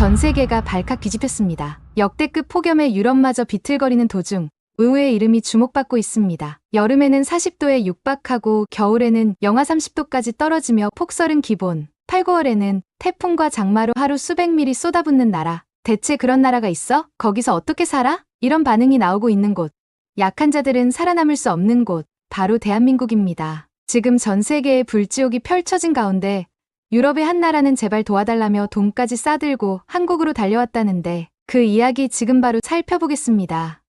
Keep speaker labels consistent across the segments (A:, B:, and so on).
A: 전 세계가 발칵 뒤집혔습니다. 역대급 폭염에 유럽마저 비틀거리는 도중 의외의 이름이 주목받고 있습니다. 여름에는 40도에 육박하고 겨울에는 영하 30도까지 떨어지며 폭설은 기본. 8, 9월에는 태풍과 장마로 하루 수백 미리 쏟아붓는 나라. 대체 그런 나라가 있어? 거기서 어떻게 살아? 이런 반응이 나오고 있는 곳. 약한 자들은 살아남을 수 없는 곳. 바로 대한민국입니다. 지금 전 세계에 불지옥이 펼쳐진 가운데 유럽의 한 나라는 제발 도와달라며 돈까지 싸들고 한국으로 달려왔다는데 그 이야기 지금 바로 살펴보겠습니다.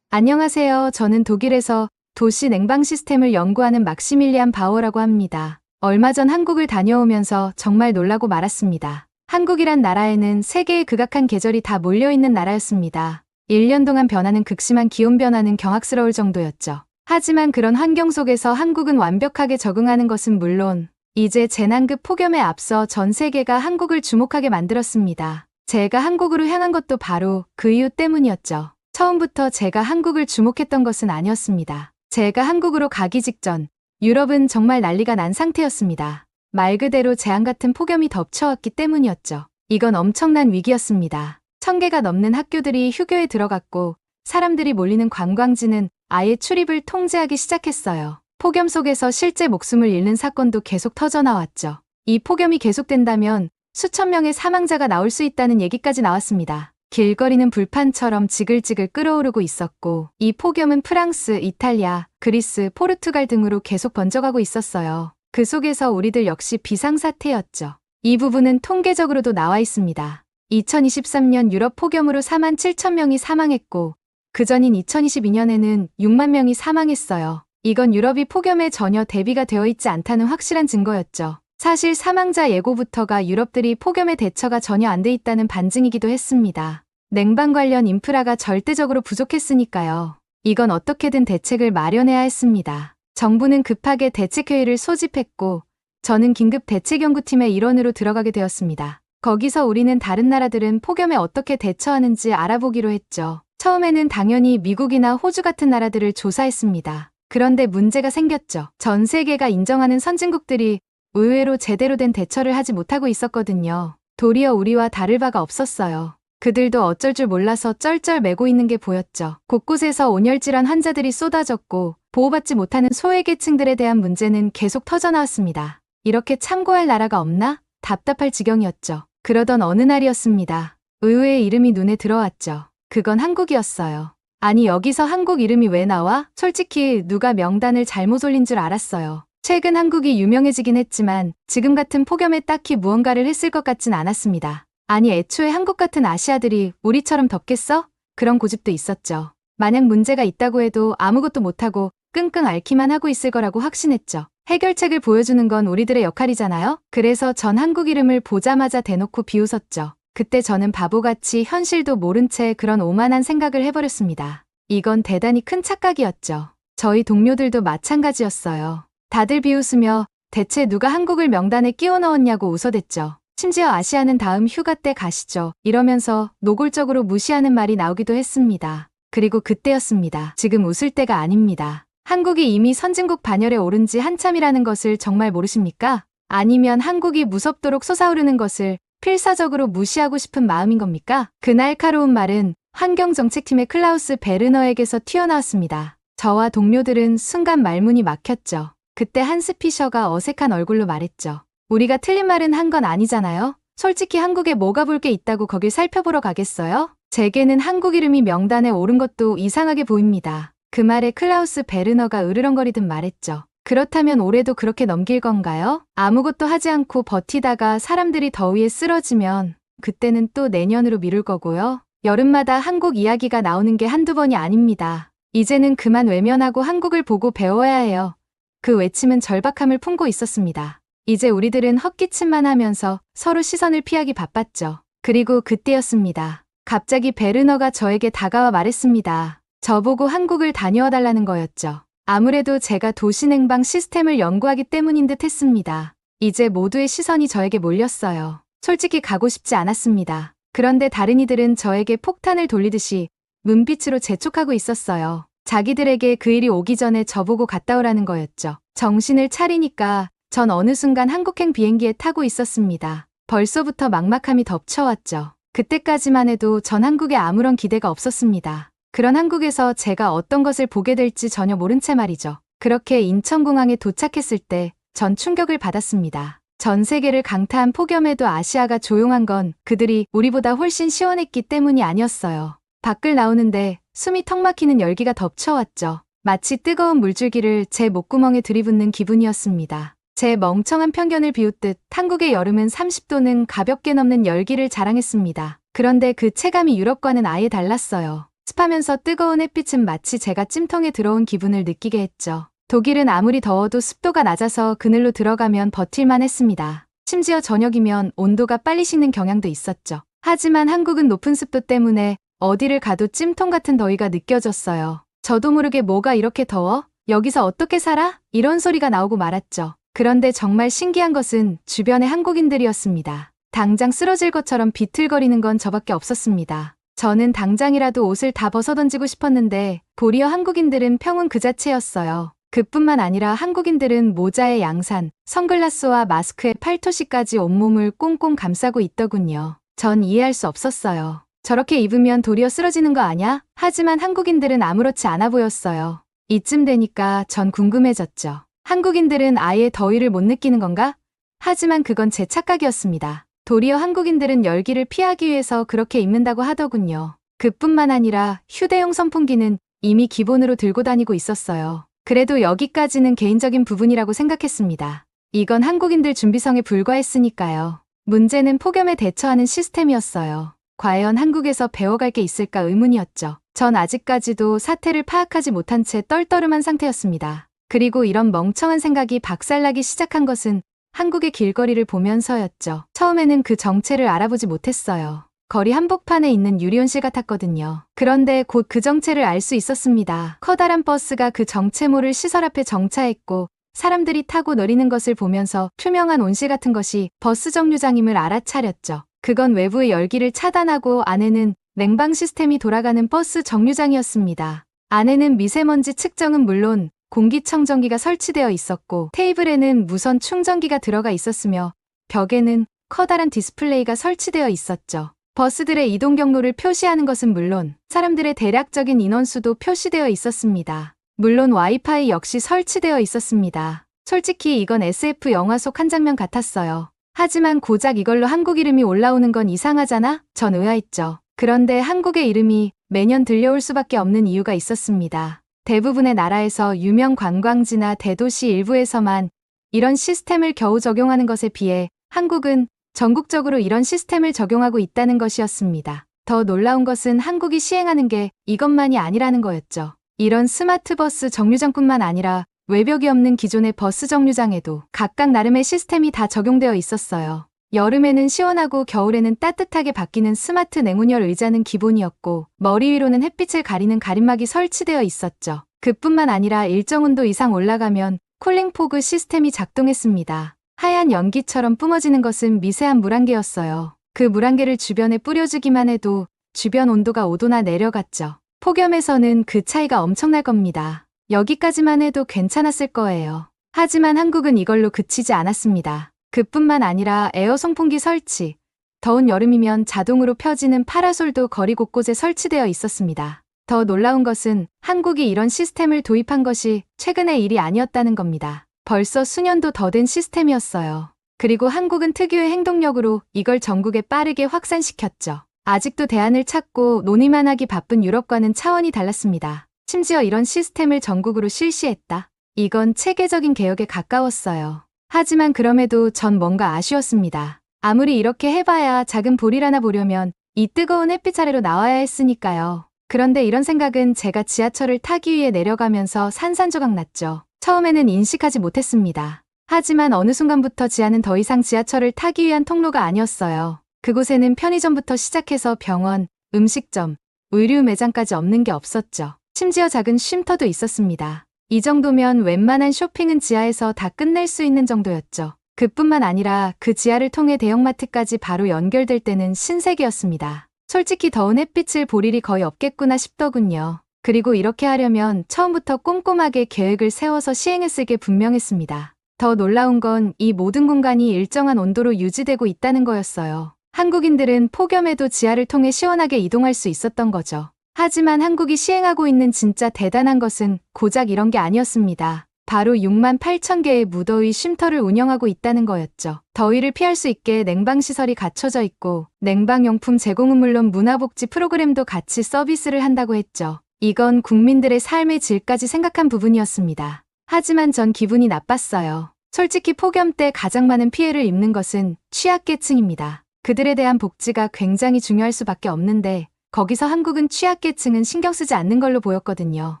A: 안녕하세요. 저는 독일에서 도시 냉방 시스템을 연구하는 막시밀리안 바워라고 합니다. 얼마 전 한국을 다녀오면서 정말 놀라고 말았습니다. 한국이란 나라에는 세계의 극악한 계절이 다 몰려있는 나라였습니다. 1년 동안 변하는 극심한 기온 변화는 경악스러울 정도였죠. 하지만 그런 환경 속에서 한국은 완벽하게 적응하는 것은 물론 이제 재난급 폭염에 앞서 전 세계가 한국을 주목하게 만들었습니다. 제가 한국으로 향한 것도 바로 그 이유 때문이었죠. 처음부터 제가 한국을 주목했던 것은 아니었습니다. 제가 한국으로 가기 직전 유럽은 정말 난리가 난 상태였습니다. 말 그대로 재앙 같은 폭염이 덮쳐왔기 때문이었죠. 이건 엄청난 위기였습니다. 천 개가 넘는 학교들이 휴교에 들어갔고 사람들이 몰리는 관광지는 아예 출입을 통제하기 시작했어요. 폭염 속에서 실제 목숨을 잃는 사건도 계속 터져나왔죠. 이 폭염이 계속된다면 수천 명의 사망자가 나올 수 있다는 얘기까지 나왔습니다. 길거리는 불판처럼 지글지글 끓어오르고 있었고 이 폭염은 프랑스, 이탈리아, 그리스, 포르투갈 등으로 계속 번져가고 있었어요. 그 속에서 우리들 역시 비상사태였죠. 이 부분은 통계적으로도 나와 있습니다. 2023년 유럽 폭염으로 4만 7천 명이 사망했고 그 전인 2022년에는 6만 명이 사망했어요. 이건 유럽이 폭염에 전혀 대비가 되어 있지 않다는 확실한 증거였죠. 사실 사망자 예고부터가 유럽들이 폭염의 대처가 전혀 안 돼 있다는 반증이기도 했습니다. 냉방 관련 인프라가 절대적으로 부족했으니까요. 이건 어떻게든 대책을 마련해야 했습니다. 정부는 급하게 대책회의를 소집했고 저는 긴급 대책연구팀의 일원으로 들어가게 되었습니다. 거기서 우리는 다른 나라들은 폭염에 어떻게 대처하는지 알아보기로 했죠. 처음에는 당연히 미국이나 호주 같은 나라들을 조사했습니다. 그런데 문제가 생겼죠. 전 세계가 인정하는 선진국들이 의외로 제대로 된 대처를 하지 못하고 있었거든요. 도리어 우리와 다를 바가 없었어요. 그들도 어쩔 줄 몰라서 쩔쩔 매고 있는 게 보였죠. 곳곳에서 온열질환 환자들이 쏟아졌고 보호받지 못하는 소외계층들에 대한 문제는 계속 터져나왔습니다. 이렇게 참고할 나라가 없나? 답답할 지경이었죠. 그러던 어느 날이었습니다. 의외의 이름이 눈에 들어왔죠. 그건 한국이었어요. 아니 여기서 한국 이름이 왜 나와? 솔직히 누가 명단을 잘못 올린 줄 알았어요. 최근 한국이 유명해지긴 했지만 지금 같은 폭염에 딱히 무언가를 했을 것 같진 않았습니다. 아니 애초에 한국 같은 아시아들이 우리처럼 덥겠어? 그런 고집도 있었죠. 만약 문제가 있다고 해도 아무것도 못하고 끙끙 앓기만 하고 있을 거라고 확신했죠. 해결책을 보여주는 건 우리들의 역할이잖아요? 그래서 전 한국 이름을 보자마자 대놓고 비웃었죠. 그때 저는 바보같이 현실도 모른 채 그런 오만한 생각을 해버렸습니다. 이건 대단히 큰 착각이었죠. 저희 동료들도 마찬가지였어요. 다들 비웃으며 대체 누가 한국을 명단에 끼워 넣었냐고 웃어댔죠. 심지어 아시아는 다음 휴가 때 가시죠. 이러면서 노골적으로 무시하는 말이 나오기도 했습니다. 그리고 그때였습니다. 지금 웃을 때가 아닙니다. 한국이 이미 선진국 반열에 오른 지 한참이라는 것을 정말 모르십니까? 아니면 한국이 무섭도록 솟아오르는 것을 필사적으로 무시하고 싶은 마음인 겁니까? 그 날카로운 말은 환경정책팀의 클라우스 베르너에게서 튀어나왔습니다. 저와 동료들은 순간 말문이 막혔죠. 그때 한스 피셔가 어색한 얼굴로 말했죠. 우리가 틀린 말은 한 건 아니잖아요? 솔직히 한국에 뭐가 볼 게 있다고 거길 살펴보러 가겠어요? 제게는 한국 이름이 명단에 오른 것도 이상하게 보입니다. 그 말에 클라우스 베르너가 으르렁거리듯 말했죠. 그렇다면 올해도 그렇게 넘길 건가요? 아무것도 하지 않고 버티다가 사람들이 더위에 쓰러지면 그때는 또 내년으로 미룰 거고요. 여름마다 한국 이야기가 나오는 게 한두 번이 아닙니다. 이제는 그만 외면하고 한국을 보고 배워야 해요. 그 외침은 절박함을 품고 있었습니다. 이제 우리들은 헛기침만 하면서 서로 시선을 피하기 바빴죠. 그리고 그때였습니다. 갑자기 베르너가 저에게 다가와 말했습니다. 저보고 한국을 다녀와 달라는 거였죠. 아무래도 제가 도시냉방 시스템을 연구하기 때문인 듯 했습니다. 이제 모두의 시선이 저에게 몰렸어요. 솔직히 가고 싶지 않았습니다. 그런데 다른 이들은 저에게 폭탄을 돌리듯이 문빛으로 재촉하고 있었어요. 자기들에게 그 일이 오기 전에 저보고 갔다 오라는 거였죠. 정신을 차리니까 전 어느 순간 한국행 비행기에 타고 있었습니다. 벌써부터 막막함이 덮쳐왔죠. 그때까지만 해도 전 한국에 아무런 기대가 없었습니다. 그런 한국에서 제가 어떤 것을 보게 될지 전혀 모른 채 말이죠. 그렇게 인천공항에 도착했을 때 전 충격을 받았습니다. 전 세계를 강타한 폭염에도 아시아가 조용한 건 그들이 우리보다 훨씬 시원했기 때문이 아니었어요. 밖을 나오는데 숨이 턱 막히는 열기가 덮쳐왔죠. 마치 뜨거운 물줄기를 제 목구멍에 들이붓는 기분이었습니다. 제 멍청한 편견을 비웃듯 한국의 여름은 30도는 가볍게 넘는 열기를 자랑했습니다. 그런데 그 체감이 유럽과는 아예 달랐어요. 습하면서 뜨거운 햇빛은 마치 제가 찜통에 들어온 기분을 느끼게 했죠. 독일은 아무리 더워도 습도가 낮아서 그늘로 들어가면 버틸만 했습니다. 심지어 저녁이면 온도가 빨리 식는 경향도 있었죠. 하지만 한국은 높은 습도 때문에 어디를 가도 찜통 같은 더위가 느껴졌어요. 저도 모르게 뭐가 이렇게 더워? 여기서 어떻게 살아? 이런 소리가 나오고 말았죠. 그런데 정말 신기한 것은 주변의 한국인들이었습니다. 당장 쓰러질 것처럼 비틀거리는 건 저밖에 없었습니다. 저는 당장이라도 옷을 다 벗어던지고 싶었는데 고리어 한국인들은 평온 그 자체였어요. 그뿐만 아니라 한국인들은 모자에 양산, 선글라스와 마스크에 팔토시까지 온몸을 꽁꽁 감싸고 있더군요. 전 이해할 수 없었어요. 저렇게 입으면 도리어 쓰러지는 거 아냐? 하지만 한국인들은 아무렇지 않아 보였어요. 이쯤 되니까 전 궁금해졌죠. 한국인들은 아예 더위를 못 느끼는 건가? 하지만 그건 제 착각이었습니다. 도리어 한국인들은 열기를 피하기 위해서 그렇게 입는다고 하더군요. 그뿐만 아니라 휴대용 선풍기는 이미 기본으로 들고 다니고 있었어요. 그래도 여기까지는 개인적인 부분이라고 생각했습니다. 이건 한국인들 준비성에 불과했으니까요. 문제는 폭염에 대처하는 시스템이었어요. 과연 한국에서 배워갈 게 있을까 의문이었죠. 전 아직까지도 사태를 파악하지 못한 채 떨떠름한 상태였습니다. 그리고 이런 멍청한 생각이 박살나기 시작한 것은 한국의 길거리를 보면서였죠. 처음에는 그 정체를 알아보지 못했어요. 거리 한복판에 있는 유리온실 같았거든요. 그런데 곧 그 정체를 알 수 있었습니다. 커다란 버스가 그 정체모를 시설 앞에 정차했고 사람들이 타고 내리는 것을 보면서 투명한 온실 같은 것이 버스 정류장임을 알아차렸죠. 그건 외부의 열기를 차단하고 안에는 냉방 시스템이 돌아가는 버스 정류장이었습니다. 안에는 미세먼지 측정은 물론 공기청정기가 설치되어 있었고 테이블에는 무선 충전기가 들어가 있었으며 벽에는 커다란 디스플레이가 설치되어 있었죠. 버스들의 이동 경로를 표시하는 것은 물론 사람들의 대략적인 인원수도 표시되어 있었습니다. 물론 와이파이 역시 설치되어 있었습니다. 솔직히 이건 SF 영화 속 한 장면 같았어요. 하지만 고작 이걸로 한국 이름이 올라오는 건 이상하잖아? 전 의아했죠. 그런데 한국의 이름이 매년 들려올 수밖에 없는 이유가 있었습니다. 대부분의 나라에서 유명 관광지나 대도시 일부에서만 이런 시스템을 겨우 적용하는 것에 비해 한국은 전국적으로 이런 시스템을 적용하고 있다는 것이었습니다. 더 놀라운 것은 한국이 시행하는 게 이것만이 아니라는 거였죠. 이런 스마트 버스 정류장뿐만 아니라 외벽이 없는 기존의 버스 정류장에도 각각 나름의 시스템이 다 적용되어 있었어요. 여름에는 시원하고 겨울에는 따뜻하게 바뀌는 스마트 냉온열 의자는 기본이었고 머리 위로는 햇빛을 가리는 가림막이 설치되어 있었죠. 그뿐만 아니라 일정 온도 이상 올라가면 쿨링 포그 시스템이 작동했습니다. 하얀 연기처럼 뿜어지는 것은 미세한 물안개였어요. 그 물안개를 주변에 뿌려주기만 해도 주변 온도가 5도나 내려갔죠. 폭염에서는 그 차이가 엄청날 겁니다. 여기까지만 해도 괜찮았을 거예요. 하지만 한국은 이걸로 그치지 않았습니다. 그뿐만 아니라 에어 송풍기 설치, 더운 여름이면 자동으로 펴지는 파라솔도 거리 곳곳에 설치되어 있었습니다. 더 놀라운 것은 한국이 이런 시스템을 도입한 것이 최근의 일이 아니었다는 겁니다. 벌써 수년도 더 된 시스템이었어요. 그리고 한국은 특유의 행동력으로 이걸 전국에 빠르게 확산시켰죠. 아직도 대안을 찾고 논의만 하기 바쁜 유럽과는 차원이 달랐습니다. 심지어 이런 시스템을 전국으로 실시했다. 이건 체계적인 개혁에 가까웠어요. 하지만 그럼에도 전 뭔가 아쉬웠습니다. 아무리 이렇게 해봐야 작은 볼이라나 보려면 이 뜨거운 햇빛 아래로 나와야 했으니까요. 그런데 이런 생각은 제가 지하철을 타기 위해 내려가면서 산산조각 났죠. 처음에는 인식하지 못했습니다. 하지만 어느 순간부터 지하는 더 이상 지하철을 타기 위한 통로가 아니었어요. 그곳에는 편의점부터 시작해서 병원, 음식점, 의류 매장까지 없는 게 없었죠. 심지어 작은 쉼터도 있었습니다. 이 정도면 웬만한 쇼핑은 지하에서 다 끝낼 수 있는 정도였죠. 그뿐만 아니라 그 지하를 통해 대형마트까지 바로 연결될 때는 신세계였습니다. 솔직히 더운 햇빛을 볼 일이 거의 없겠구나 싶더군요. 그리고 이렇게 하려면 처음부터 꼼꼼하게 계획을 세워서 시행했을 게 분명했습니다. 더 놀라운 건 이 모든 공간이 일정한 온도로 유지되고 있다는 거였어요. 한국인들은 폭염에도 지하를 통해 시원하게 이동할 수 있었던 거죠. 하지만 한국이 시행하고 있는 진짜 대단한 것은 고작 이런 게 아니었습니다. 바로 6만 8천 개의 무더위 쉼터를 운영하고 있다는 거였죠. 더위를 피할 수 있게 냉방시설이 갖춰져 있고 냉방용품 제공은 물론 문화복지 프로그램도 같이 서비스를 한다고 했죠. 이건 국민들의 삶의 질까지 생각한 부분이었습니다. 하지만 전 기분이 나빴어요. 솔직히 폭염 때 가장 많은 피해를 입는 것은 취약계층입니다. 그들에 대한 복지가 굉장히 중요할 수밖에 없는데 거기서 한국은 취약계층은 신경 쓰지 않는 걸로 보였거든요.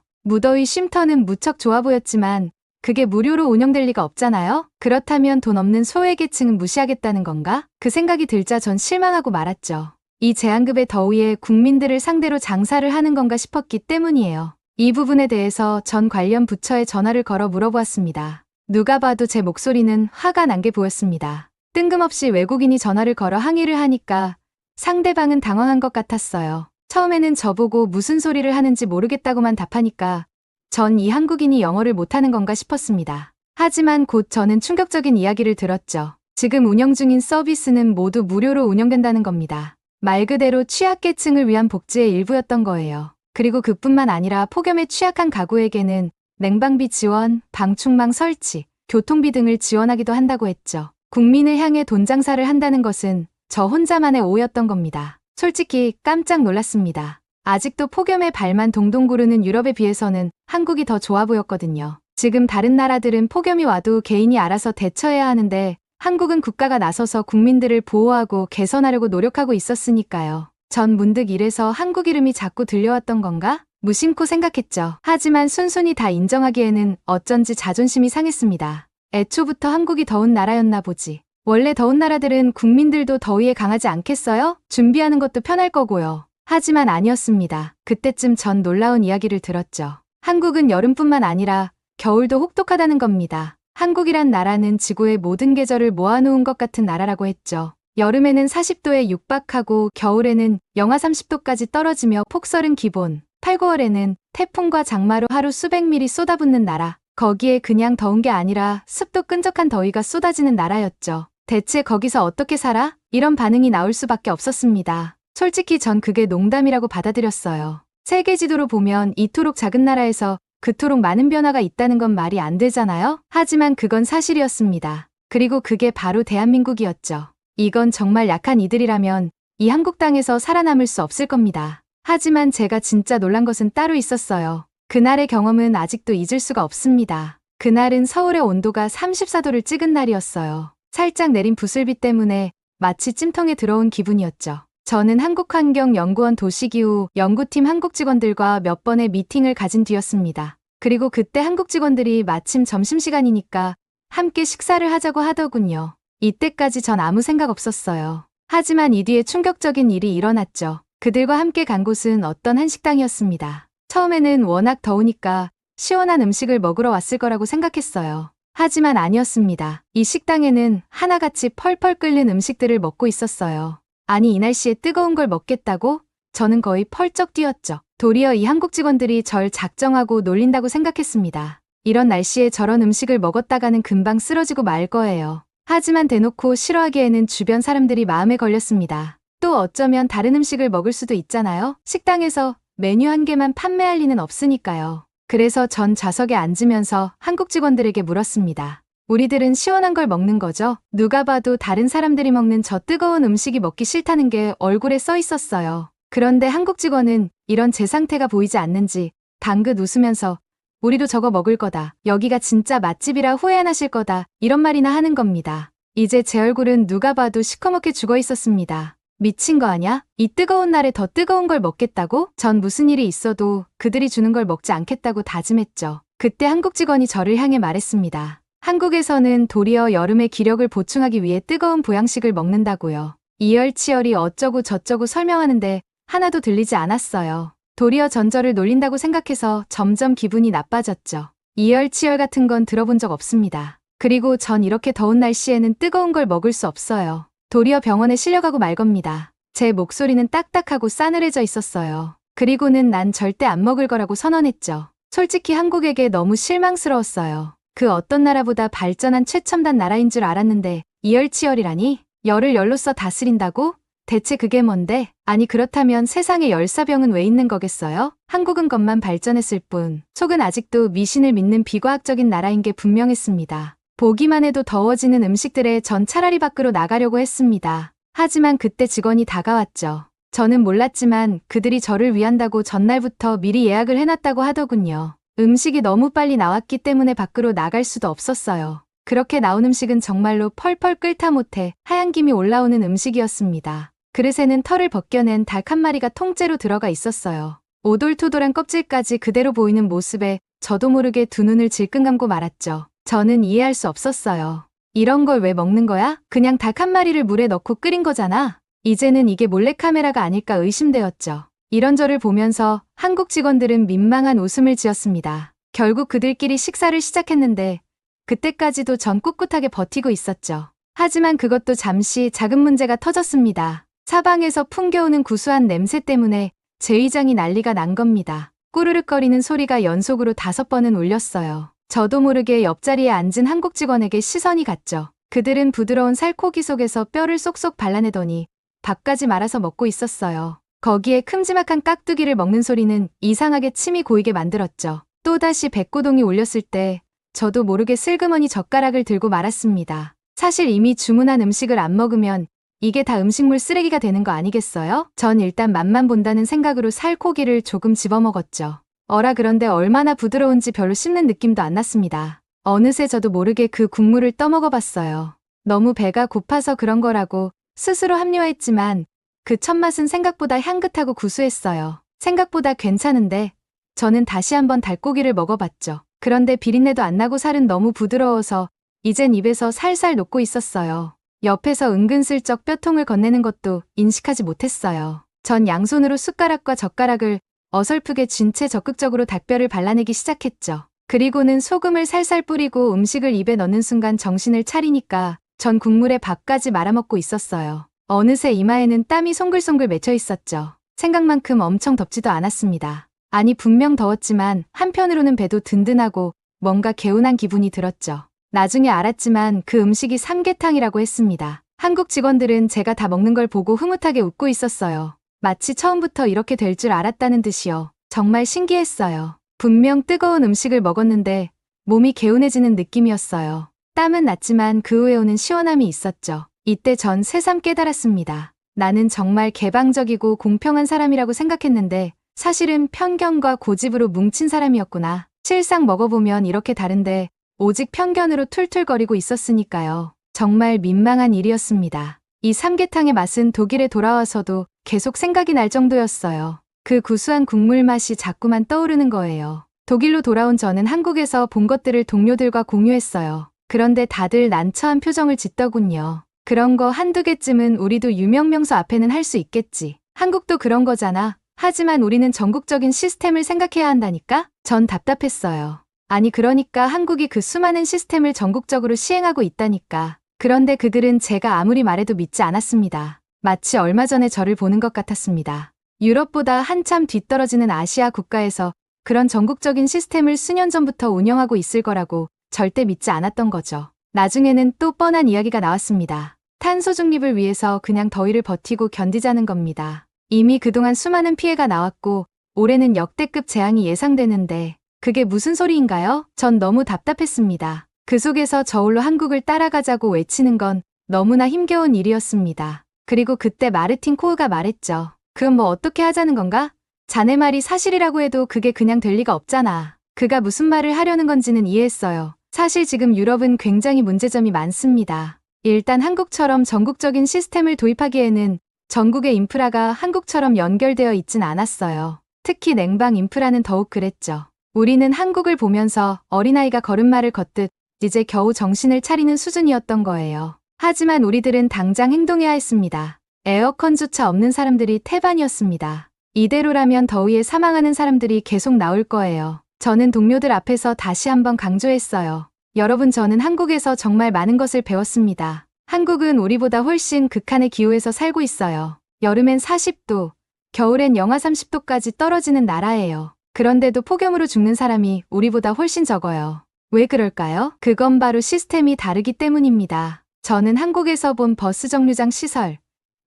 A: 무더위 쉼터는 무척 좋아 보였지만 그게 무료로 운영될 리가 없잖아요? 그렇다면 돈 없는 소외계층은 무시하겠다는 건가? 그 생각이 들자 전 실망하고 말았죠. 이 제한급의 더위에 국민들을 상대로 장사를 하는 건가 싶었기 때문이에요. 이 부분에 대해서 전 관련 부처에 전화를 걸어 물어보았습니다. 누가 봐도 제 목소리는 화가 난 게 보였습니다. 뜬금없이 외국인이 전화를 걸어 항의를 하니까 상대방은 당황한 것 같았어요. 처음에는 저보고 무슨 소리를 하는지 모르겠다고만 답하니까 전 이 한국인이 영어를 못하는 건가 싶었습니다. 하지만 곧 저는 충격적인 이야기를 들었죠. 지금 운영 중인 서비스는 모두 무료로 운영된다는 겁니다. 말 그대로 취약계층을 위한 복지의 일부였던 거예요. 그리고 그뿐만 아니라 폭염에 취약한 가구에게는 냉방비 지원, 방충망 설치, 교통비 등을 지원하기도 한다고 했죠. 국민을 향해 돈 장사를 한다는 것은 저 혼자만의 오해였던 겁니다. 솔직히 깜짝 놀랐습니다. 아직도 폭염에 발만 동동 구르는 유럽에 비해서는 한국이 더 좋아 보였거든요. 지금 다른 나라들은 폭염이 와도 개인이 알아서 대처해야 하는데 한국은 국가가 나서서 국민들을 보호하고 개선하려고 노력하고 있었으니까요. 전 문득 이래서 한국 이름이 자꾸 들려왔던 건가? 무심코 생각했죠. 하지만 순순히 다 인정하기에는 어쩐지 자존심이 상했습니다. 애초부터 한국이 더운 나라였나 보지. 원래 더운 나라들은 국민들도 더위에 강하지 않겠어요? 준비하는 것도 편할 거고요. 하지만 아니었습니다. 그때쯤 전 놀라운 이야기를 들었죠. 한국은 여름뿐만 아니라 겨울도 혹독하다는 겁니다. 한국이란 나라는 지구의 모든 계절을 모아놓은 것 같은 나라라고 했죠. 여름에는 40도에 육박하고 겨울에는 영하 30도까지 떨어지며 폭설은 기본. 8, 9월에는 태풍과 장마로 하루 수백 미리 쏟아붓는 나라. 거기에 그냥 더운 게 아니라 습도 끈적한 더위가 쏟아지는 나라였죠. 대체 거기서 어떻게 살아? 이런 반응이 나올 수밖에 없었습니다. 솔직히 전 그게 농담이라고 받아들였어요. 세계 지도로 보면 이토록 작은 나라에서 그토록 많은 변화가 있다는 건 말이 안 되잖아요? 하지만 그건 사실이었습니다. 그리고 그게 바로 대한민국이었죠. 이건 정말 약한 이들이라면 이 한국 땅에서 살아남을 수 없을 겁니다. 하지만 제가 진짜 놀란 것은 따로 있었어요. 그날의 경험은 아직도 잊을 수가 없습니다. 그날은 서울의 온도가 34도를 찍은 날이었어요. 살짝 내린 부슬비 때문에 마치 찜통에 들어온 기분이었죠. 저는 한국환경연구원 도시기후 연구팀 한국 직원들과 몇 번의 미팅을 가진 뒤였습니다. 그리고 그때 한국 직원들이 마침 점심시간이니까 함께 식사를 하자고 하더군요. 이때까지 전 아무 생각 없었어요. 하지만 이 뒤에 충격적인 일이 일어났죠. 그들과 함께 간 곳은 어떤 한 식당이었습니다. 처음에는 워낙 더우니까 시원한 음식을 먹으러 왔을 거라고 생각했어요. 하지만 아니었습니다. 이 식당에는 하나같이 펄펄 끓는 음식들을 먹고 있었어요. 아니 이 날씨에 뜨거운 걸 먹겠다고? 저는 거의 펄쩍 뛰었죠. 도리어 이 한국 직원들이 절 작정하고 놀린다고 생각했습니다. 이런 날씨에 저런 음식을 먹었다가는 금방 쓰러지고 말 거예요. 하지만 대놓고 싫어하기에는 주변 사람들이 마음에 걸렸습니다. 또 어쩌면 다른 음식을 먹을 수도 있잖아요. 식당에서 메뉴 한 개만 판매할 리는 없으니까요. 그래서 전 좌석에 앉으면서 한국 직원들에게 물었습니다. 우리들은 시원한 걸 먹는 거죠? 누가 봐도 다른 사람들이 먹는 저 뜨거운 음식이 먹기 싫다는 게 얼굴에 써 있었어요. 그런데 한국 직원은 이런 제 상태가 보이지 않는지 당긋 웃으면서 우리도 저거 먹을 거다. 여기가 진짜 맛집이라 후회 안 하실 거다. 이런 말이나 하는 겁니다. 이제 제 얼굴은 누가 봐도 시커멓게 죽어 있었습니다. 미친 거 아냐? 이 뜨거운 날에 더 뜨거운 걸 먹겠다고? 전 무슨 일이 있어도 그들이 주는 걸 먹지 않겠다고 다짐했죠. 그때 한국 직원이 저를 향해 말했습니다. 한국에서는 도리어 여름의 기력을 보충하기 위해 뜨거운 보양식을 먹는다고요. 이열치열이 어쩌고 저쩌고 설명하는데 하나도 들리지 않았어요. 도리어 전저를 놀린다고 생각해서 점점 기분이 나빠졌죠. 이열치열 같은 건 들어본 적 없습니다. 그리고 전 이렇게 더운 날씨에는 뜨거운 걸 먹을 수 없어요. 도리어 병원에 실려가고 말 겁니다. 제 목소리는 딱딱하고 싸늘해져 있었어요. 그리고는 난 절대 안 먹을 거라고 선언했죠. 솔직히 한국에게 너무 실망스러웠어요. 그 어떤 나라보다 발전한 최첨단 나라인 줄 알았는데 이열치열이라니? 열을 열로써 다스린다고? 대체 그게 뭔데? 아니 그렇다면 세상에 열사병은 왜 있는 거겠어요? 한국은 것만 발전했을 뿐 속은 아직도 미신을 믿는 비과학적인 나라인 게 분명했습니다. 보기만 해도 더워지는 음식들에 전 차라리 밖으로 나가려고 했습니다. 하지만 그때 직원이 다가왔죠. 저는 몰랐지만 그들이 저를 위한다고 전날부터 미리 예약을 해놨다고 하더군요. 음식이 너무 빨리 나왔기 때문에 밖으로 나갈 수도 없었어요. 그렇게 나온 음식은 정말로 펄펄 끓다 못해 하얀 김이 올라오는 음식이었습니다. 그릇에는 털을 벗겨낸 닭 한 마리가 통째로 들어가 있었어요. 오돌토돌한 껍질까지 그대로 보이는 모습에 저도 모르게 두 눈을 질끈 감고 말았죠. 저는 이해할 수 없었어요. 이런 걸 왜 먹는 거야? 그냥 닭 한 마리를 물에 넣고 끓인 거잖아. 이제는 이게 몰래카메라가 아닐까 의심되었죠. 이런 저를 보면서 한국 직원들은 민망한 웃음을 지었습니다. 결국 그들끼리 식사를 시작했는데 그때까지도 전 꿋꿋하게 버티고 있었죠. 하지만 그것도 잠시 작은 문제가 터졌습니다. 사방에서 풍겨오는 구수한 냄새 때문에 제 의장이 난리가 난 겁니다. 꾸르륵거리는 소리가 연속으로 다섯 번은 울렸어요. 저도 모르게 옆자리에 앉은 한국 직원에게 시선이 갔죠. 그들은 부드러운 살코기 속에서 뼈를 쏙쏙 발라내더니 밥까지 말아서 먹고 있었어요. 거기에 큼지막한 깍두기를 먹는 소리는 이상하게 침이 고이게 만들었죠. 또다시 백고동이 울렸을 때 저도 모르게 슬그머니 젓가락을 들고 말았습니다. 사실 이미 주문한 음식을 안 먹으면 이게 다 음식물 쓰레기가 되는 거 아니겠어요? 전 일단 맛만 본다는 생각으로 살코기를 조금 집어먹었죠. 어라 그런데 얼마나 부드러운지 별로 씹는 느낌도 안 났습니다. 어느새 저도 모르게 그 국물을 떠먹어 봤어요. 너무 배가 고파서 그런 거라고 스스로 합리화했지만 그 첫맛은 생각보다 향긋하고 구수했어요. 생각보다 괜찮은데 저는 다시 한번 닭고기를 먹어봤죠. 그런데 비린내도 안 나고 살은 너무 부드러워서 이젠 입에서 살살 녹고 있었어요. 옆에서 은근슬쩍 뼈통을 건네는 것도 인식하지 못했어요. 전 양손으로 숟가락과 젓가락을 어설프게 쥔 채 적극적으로 닭뼈를 발라내기 시작했죠. 그리고는 소금을 살살 뿌리고 음식을 입에 넣는 순간 정신을 차리니까 전 국물에 밥까지 말아먹고 있었어요. 어느새 이마에는 땀이 송글송글 맺혀 있었죠. 생각만큼 엄청 덥지도 않았습니다. 아니 분명 더웠지만 한편으로는 배도 든든하고 뭔가 개운한 기분이 들었죠. 나중에 알았지만 그 음식이 삼계탕이라고 했습니다. 한국 직원들은 제가 다 먹는 걸 보고 흐뭇하게 웃고 있었어요. 마치 처음부터 이렇게 될 줄 알았다는 듯이요. 정말 신기했어요. 분명 뜨거운 음식을 먹었는데 몸이 개운해지는 느낌이었어요. 땀은 났지만 그 후에 오는 시원함이 있었죠. 이때 전 새삼 깨달았습니다. 나는 정말 개방적이고 공평한 사람이라고 생각했는데 사실은 편견과 고집으로 뭉친 사람이었구나. 실상 먹어보면 이렇게 다른데 오직 편견으로 툴툴거리고 있었으니까요. 정말 민망한 일이었습니다. 이 삼계탕의 맛은 독일에 돌아와서도 계속 생각이 날 정도였어요. 그 구수한 국물 맛이 자꾸만 떠오르는 거예요. 독일로 돌아온 저는 한국에서 본 것들을 동료들과 공유했어요. 그런데 다들 난처한 표정을 짓더군요. 그런 거 한두 개쯤은 우리도 유명 명소 앞에는 할 수 있겠지. 한국도 그런 거잖아. 하지만 우리는 전국적인 시스템을 생각해야 한다니까? 전 답답했어요. 아니 그러니까 한국이 그 수많은 시스템을 전국적으로 시행하고 있다니까. 그런데 그들은 제가 아무리 말해도 믿지 않았습니다. 마치 얼마 전에 저를 보는 것 같았습니다. 유럽보다 한참 뒤떨어지는 아시아 국가에서 그런 전국적인 시스템을 수년 전부터 운영하고 있을 거라고 절대 믿지 않았던 거죠. 나중에는 또 뻔한 이야기가 나왔습니다. 탄소 중립을 위해서 그냥 더위를 버티고 견디자는 겁니다. 이미 그동안 수많은 피해가 나왔고 올해는 역대급 재앙이 예상되는데 그게 무슨 소리인가요? 전 너무 답답했습니다. 그 속에서 저울로 한국을 따라가자고 외치는 건 너무나 힘겨운 일이었습니다. 그리고 그때 마르틴 코흐가 말했죠. 그건 뭐 어떻게 하자는 건가? 자네 말이 사실이라고 해도 그게 그냥 될 리가 없잖아. 그가 무슨 말을 하려는 건지는 이해했어요. 사실 지금 유럽은 굉장히 문제점이 많습니다. 일단 한국처럼 전국적인 시스템을 도입하기에는 전국의 인프라가 한국처럼 연결되어 있진 않았어요. 특히 냉방 인프라는 더욱 그랬죠. 우리는 한국을 보면서 어린아이가 걸음마를 걷듯 이제 겨우 정신을 차리는 수준이었던 거예요. 하지만 우리들은 당장 행동해야 했습니다. 에어컨조차 없는 사람들이 태반이었습니다. 이대로라면 더위에 사망하는 사람들이 계속 나올 거예요. 저는 동료들 앞에서 다시 한번 강조했어요. 여러분 저는 한국에서 정말 많은 것을 배웠습니다. 한국은 우리보다 훨씬 극한의 기후에서 살고 있어요. 여름엔 40도, 겨울엔 영하 30도까지 떨어지는 나라예요. 그런데도 폭염으로 죽는 사람이 우리보다 훨씬 적어요. 왜 그럴까요? 그건 바로 시스템이 다르기 때문입니다. 저는 한국에서 본 버스 정류장 시설,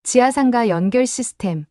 A: 지하상가 연결 시스템,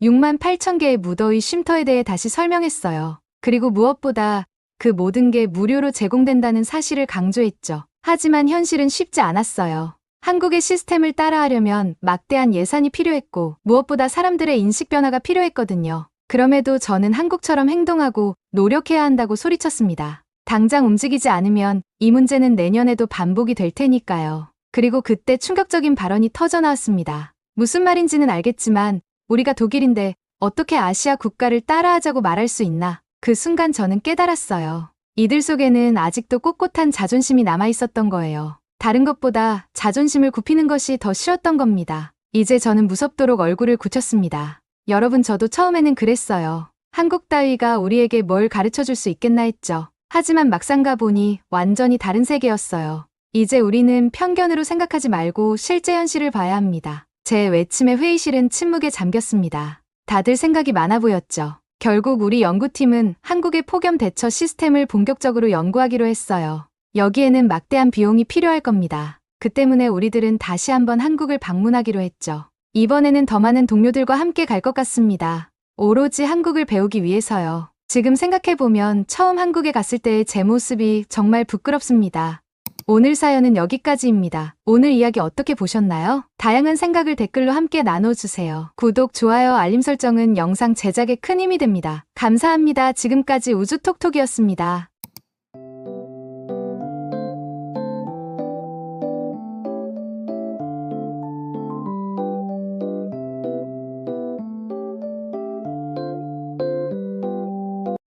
A: 6만 8천 개의 무더위 쉼터에 대해 다시 설명했어요. 그리고 무엇보다 그 모든 게 무료로 제공된다는 사실을 강조했죠. 하지만 현실은 쉽지 않았어요. 한국의 시스템을 따라하려면 막대한 예산이 필요했고 무엇보다 사람들의 인식 변화가 필요했거든요. 그럼에도 저는 한국처럼 행동하고 노력해야 한다고 소리쳤습니다. 당장 움직이지 않으면 이 문제는 내년에도 반복이 될 테니까요. 그리고 그때 충격적인 발언이 터져 나왔습니다. 무슨 말인지는 알겠지만 우리가 독일인데 어떻게 아시아 국가를 따라하자고 말할 수 있나? 그 순간 저는 깨달았어요. 이들 속에는 아직도 꼿꼿한 자존심이 남아 있었던 거예요. 다른 것보다 자존심을 굽히는 것이 더 싫었던 겁니다. 이제 저는 무섭도록 얼굴을 굳혔습니다. 여러분 저도 처음에는 그랬어요. 한국 따위가 우리에게 뭘 가르쳐 줄 수 있겠나 했죠. 하지만 막상 가보니 완전히 다른 세계였어요. 이제 우리는 편견으로 생각하지 말고 실제 현실을 봐야 합니다. 제 외침에 회의실은 침묵에 잠겼습니다. 다들 생각이 많아 보였죠. 결국 우리 연구팀은 한국의 폭염 대처 시스템을 본격적으로 연구하기로 했어요. 여기에는 막대한 비용이 필요할 겁니다. 그 때문에 우리들은 다시 한번 한국을 방문하기로 했죠. 이번에는 더 많은 동료들과 함께 갈 것 같습니다. 오로지 한국을 배우기 위해서요. 지금 생각해보면 처음 한국에 갔을 때의 제 모습이 정말 부끄럽습니다. 오늘 사연은 여기까지입니다. 오늘 이야기 어떻게 보셨나요? 다양한 생각을 댓글로 함께 나눠주세요. 구독, 좋아요, 알림 설정은 영상 제작에 큰 힘이 됩니다. 감사합니다. 지금까지 우주톡톡이었습니다.